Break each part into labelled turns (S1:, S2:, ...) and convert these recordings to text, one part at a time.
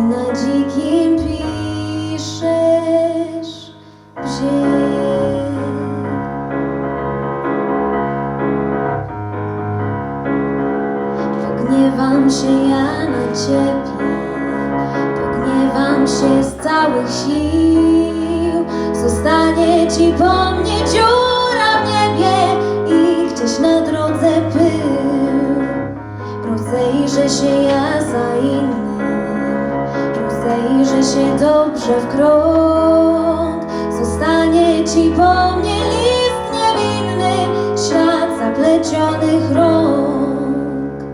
S1: na dzikim piszesz bzie. Pogniewam się ja na ciebie, pogniewam się z całych sił, zostanie ci po mnie dziur. Rozejrzę się dobrze w krąg. Zostanie ci po mnie list niewinny, ślad zaplecionych rąk.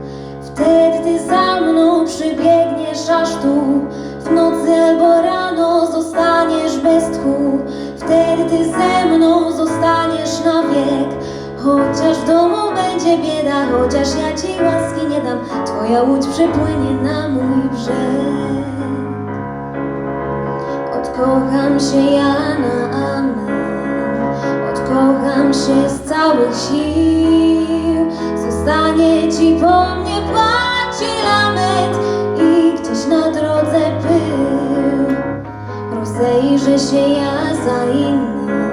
S1: Wtedy ty za mną przybiegniesz aż tu W nocy albo rano zostaniesz bez tchu Wtedy ty ze mną zostaniesz na wiek Chociaż w domu będzie bieda Chociaż ja ci łaski nie dam Twoja łódź przypłynie na mój brzeg Odkocham się ja na amen Odkocham się z całych sił. Zostanie ci po mnie płaci lament I gdzieś na drodze pył. Rozejrzę się ja za innym.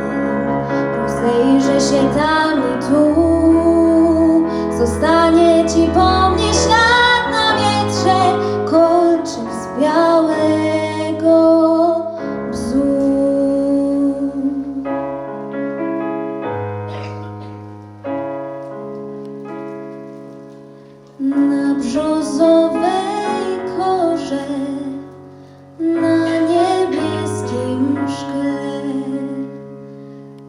S1: Rozejrzę się tam i tu. Zostanie ci po brzozowej korze, na niebieskim szkle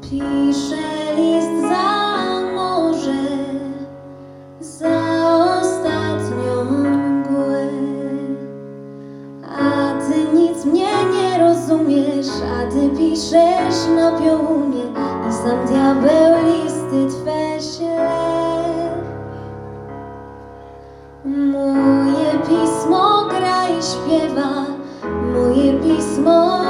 S1: pisze list za morze, za ostatnią mgłę. A ty nic mnie nie rozumiesz, a ty piszesz na piorunie i sam diabeł Moje pismo gra i śpiewa, moje pismo